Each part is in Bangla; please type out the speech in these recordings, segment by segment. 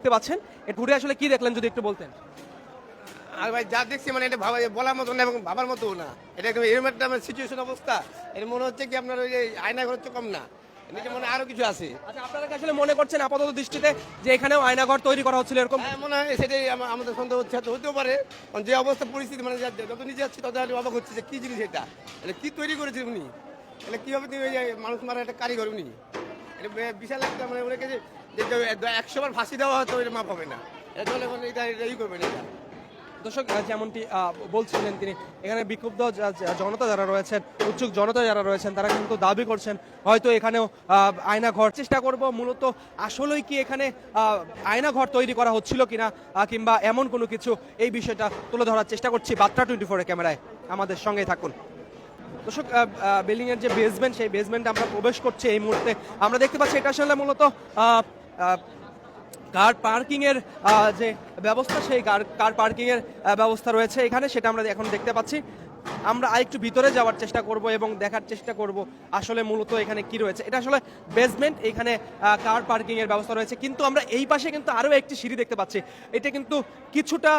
দেখতে পাচ্ছেন। এ ঘুরে আসলে কি দেখলেন যদি একটু বলতেন? আর ভাই যা দেখছি মানে এটা ভাবা বলার মতো না এবং ভাবার মতো না। এটা একদম এরকম একটা সিচুয়েশন অবস্থা। এটা মনে হচ্ছে কি আপনার ওই আয়না ঘর তো কম না। এটা মনে আরও কিছু আছে। আচ্ছা আপনারা কি আসলে মনে করছেন আপাতত দৃষ্টিতে যে এখানেও আয়নাঘর তৈরি করা হচ্ছিল এরকম? হ্যাঁ, মনে হয় সেটাই আমাদের সন্দেহ হচ্ছে হতেও পারে। যে অবস্থা পরিস্থিতি মানে যত নিচে যাচ্ছি তত অবাক হচ্ছে যে কি জিনিস এটা। এটা কি তৈরি করেছে উনি? এটা কীভাবে তুমি মানুষ মারা একটা কারিগর উনি? এটা বিশাল একটা মানে ওনাকে যে একশো বার ফাঁসি দেওয়া হয়তো মাপ হবে না। এটা মানে এটা এটা ই করবে না এটা। দর্শক যেমনটি বলছিলেন তিনি, এখানে বিক্ষুব্ধ জনতা যারা রয়েছেন, উৎসুক জনতা যারা রয়েছেন, তারা কিন্তু দাবি করছেন, হয়তো এখানেও আয়না ঘর চেষ্টা করব মূলত আসলেই কি এখানে আয়না ঘর তৈরি করা হচ্ছিল কিনা কিংবা এমন কোনো কিছু, এই বিষয়টা তুলে ধরার চেষ্টা করছি বাত্রা টোয়েন্টি ফোরের ক্যামেরায়। আমাদের সঙ্গে থাকুন। দর্শক বিল্ডিং এর যে বেসমেন্ট সেই বেসমেন্টে আমরা প্রবেশ করছি এই মুহূর্তে। আমরা দেখতে পাচ্ছি, এটা আসলে মূলত কার পার্কিংয়ের যে ব্যবস্থা সেই কার কার পার্কিং এর আহ, ব্যবস্থা রয়েছে এখানে সেটা আমরা এখন দেখতে পাচ্ছি। আমরা আরেকটু ভিতরে যাওয়ার চেষ্টা করব এবং দেখার চেষ্টা করব আসলে মূলত এখানে কি রয়েছে। এটা আসলে বেসমেন্ট এখানে কার পার্কিং এর ব্যবস্থা রয়েছে। কিন্তু আমরা এই পাশে কিন্তু আরও একটি সিঁড়ি দেখতে পাচ্ছি। এটা কিন্তু কিছুটা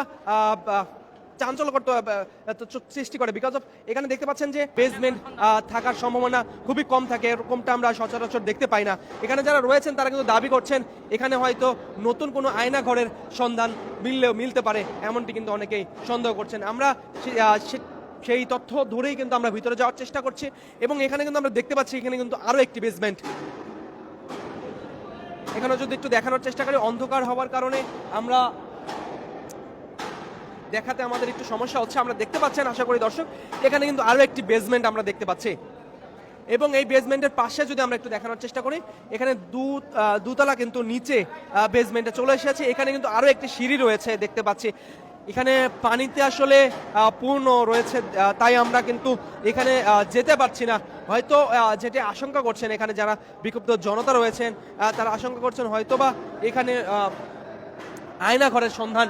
চাঞ্চল্যকর সৃষ্টি করে। বিকজ অফ এখানে দেখতে পাচ্ছেন যে বেসমেন্ট থাকার সম্ভাবনা খুবই কম থাকে। এরকমটা আমরা সচরাচর দেখতে পাই না। এখানে যারা রয়েছেন, তারা কিন্তু দাবি করছেন, এখানে হয়তো নতুন কোনো আয়না ঘরের সন্ধান মিললেও মিলতে পারে, এমনটি কিন্তু অনেকেই সন্দেহ করছেন। আমরা সেই তথ্য ধরেই কিন্তু আমরা ভিতরে যাওয়ার চেষ্টা করছি এবং এখানে কিন্তু আমরা দেখতে পাচ্ছি, এখানে কিন্তু আরও একটি বেসমেন্ট এখানে যদি একটু দেখানোর চেষ্টা করি, অন্ধকার হওয়ার কারণে আমরা দেখাতে আমাদের একটু সমস্যা হচ্ছে আমরা দেখতে পাচ্ছেন আশা করি দর্শক এখানে কিন্তু আরও একটি বেসমেন্ট আমরা দেখতে পাচ্ছি। এবং এই বেসমেন্টের পাশে যদি আমরা একটু দেখানোর চেষ্টা করি এখানে দু দুতলা কিন্তু নিচে বেসমেন্টে চলে এসেছে। এখানে কিন্তু আরও একটি সিঁড়ি রয়েছে দেখতে পাচ্ছি। এখানে পানিতে আসলে পূর্ণ রয়েছে তাই আমরা কিন্তু এখানে যেতে পারছি না। হয়তো যেটি আশঙ্কা করছেন এখানে যারা বিক্ষুব্ধ জনতা রয়েছেন তারা আশঙ্কা করছেন হয়তোবা এখানে আহ, আয়না ঘরের সন্ধান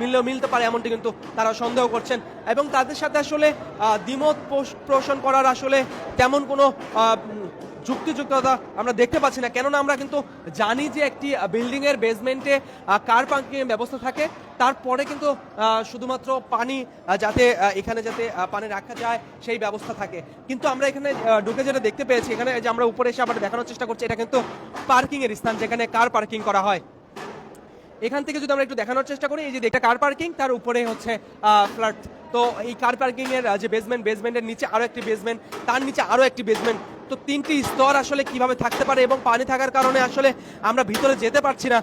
মিললেও মিলতে পারে এমনটি কিন্তু তারা সন্দেহ করছেন। এবং তাদের সাথে আসলে দ্বিমত পোষ- পোষণ করার আসলে তেমন কোনো যুক্তিযুক্ততা আমরা দেখতে পাচ্ছি না। কেননা আমরা কিন্তু জানি যে একটি বিল্ডিং এর বেসমেন্টে কার পার্কিং এর ব্যবস্থা থাকে। তারপরে কিন্তু শুধুমাত্র পানি যাতে এখানে যাতে পানি রাখা যায়, সেই ব্যবস্থা থাকে। কিন্তু আমরা এখানে ঢুকে যেটা দেখতে পেয়েছি, এখানে যে আমরা উপরে এসে আবার দেখানোর চেষ্টা করছি, এটা কিন্তু পার্কিং এর স্থান, যেখানে কার পার্কিং করা হয়। এখান থেকে যদি আমরা একটু দেখানোর চেষ্টা করি এই যে একটা কার পার্কিং তার উপরে হচ্ছে ফ্ল্যাট তো এই কার পার্কিং এর যে বেসমেন্ট বেসমেন্টের নিচে আরও একটি বেসমেন্ট তার নিচে আরও একটি বেসমেন্ট তো তিনটি স্তর আসলে কীভাবে থাকতে পারে এবং পানি থাকার কারণে আসলে আমরা ভিতরে যেতে পারছি না।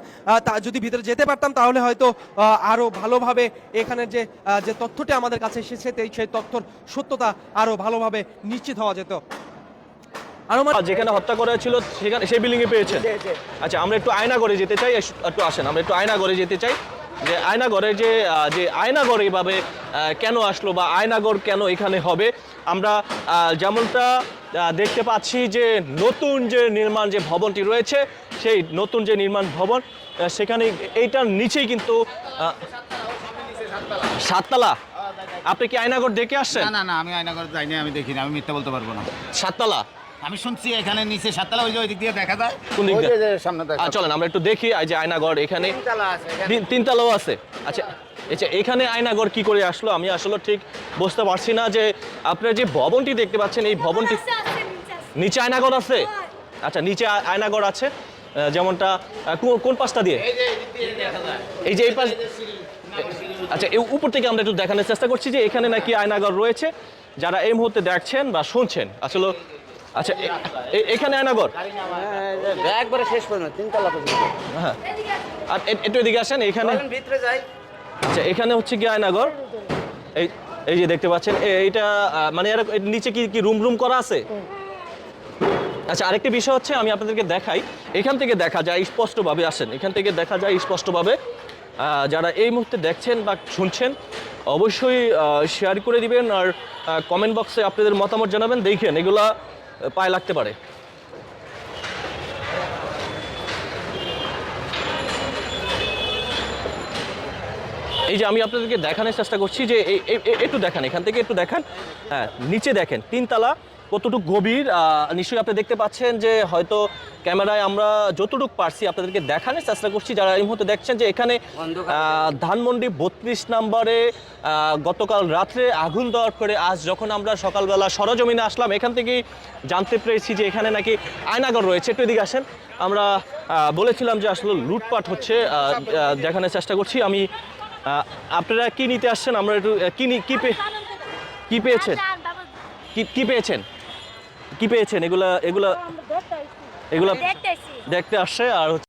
তা যদি ভিতরে যেতে পারতাম তাহলে হয়তো আহ, আরও ভালোভাবে এখানে যে যে তথ্যটি আমাদের কাছে এসেছে সেই তথ্যর সত্যতা আরও ভালোভাবে নিশ্চিত হওয়া যেত। যেখানে হত্যা করা হয়েছিল সেখানে সেই বিল্ডিং এ পেয়েছেন আচ্ছা আমরা একটু আয়নাগরে যেতে চাই একটু আসেন আমরা একটু আয়নাগরে যেতে চাই। যে আয়নাগরে যে যে আয়নাগর এইভাবে কেন আসলো বা আয়নাগর কেন এখানে হবে আমরা যেমনটা দেখতে পাচ্ছি যে নতুন যে নির্মাণ যে ভবনটি রয়েছে সেই নতুন যে নির্মাণ ভবন সেখানে এইটার নিচেই কিন্তু সাততলা। আপনি কি আয়নাগর দেখে আসছেন? না না না আমি আয়নাগর যাইনি আমি দেখিনি আমি মিথ্যা বলতে পারব না। সাততলা। আমি শুনছি এখানে নিচে সাততলা ওই যে ওই দিক দিয়ে দেখা যায়। কোন দিক দিয়ে? সামনে দেখা চলেন আমরা একটু দেখি এই যে আয়নাগর এখানে তিন- তিনতলাও আছে। আচ্ছা আচ্ছা এখানে আয়নাগর কি করে আসলো? আমি আসলে ঠিক বুঝতে পারছি না যে আপনারা যে ভবনটি দেখতে পাচ্ছেন এই ভবনটি নিচে আয়নাগর আছে। আচ্ছা নিচে আ- আয়নাগর আছে যেমনটা আহ, কোন পাশটা দিয়ে? এই যে এই পাশ আচ্ছা এই উপর থেকে আমরা একটু দেখানোর চেষ্টা করছি যে এখানে নাকি আয়নাগর রয়েছে। যারা এই মুহূর্তে দেখছেন বা শুনছেন আসলে আচ্ছা এখানে আয়নাগর একবারে শেষ পর্যন্ত তিনতলা পর্যন্ত হ্যাঁ। আর একটু এদিকে আসেন এখানে ভিতরে যাই। আচ্ছা এখানে হচ্ছে কি আয়নাগর? এই এই যে দেখতে পাচ্ছেন এইটা মানে এর নিচে কি কি রুম রুম করা আছে? আচ্ছা আরেকটি বিষয় হচ্ছে আমি আপনাদেরকে দেখাই। এখান থেকে দেখা যায় স্পষ্টভাবে আসেন। এখান থেকে দেখা যায় স্পষ্টভাবে যারা এই মুহূর্তে দেখছেন বা শুনছেন অবশ্যই শেয়ার করে দিবেন আর কমেন্ট বক্সে আপনাদের মতামত জানাবেন। দেখেন এগুলা পায়ে লাগতে পারে। এই যে আমি আপনাদেরকে দেখানোর চেষ্টা করছি যে একটু দেখান, এখান থেকে একটু দেখান। হ্যাঁ নিচে দেখেন, তিনতলা কতটুকু গভীর নিশ্চয়ই আপনি দেখতে পাচ্ছেন যে হয়তো ক্যামেরায় আমরা যতটুকু পারছি আপনাদেরকে দেখানোর চেষ্টা করছি যারা এই মুহূর্তে দেখছেন যে এখানে ধানমন্ডি বত্রিশ নম্বরে গতকাল রাত্রে আগুন দেওয়ার করে আজ যখন আমরা সকালবেলা সরজমিনে আসলাম এখান থেকেই জানতে পেরেছি যে এখানে নাকি আয়নাগর রয়েছে। একটু এদিকে আসেন। আমরা বলেছিলাম যে আসলে লুটপাট হচ্ছে দেখানোর চেষ্টা করছি। আমি আপনারা কি নিতে আসছেন? আমরা একটু আহ, কি নি- কি পে- কি পেয়েছেন? কি কি পেয়েছেন? কি পেয়েছেন? এগুলা এগুলা এগুলা দেখতে আসছে আর হচ্ছে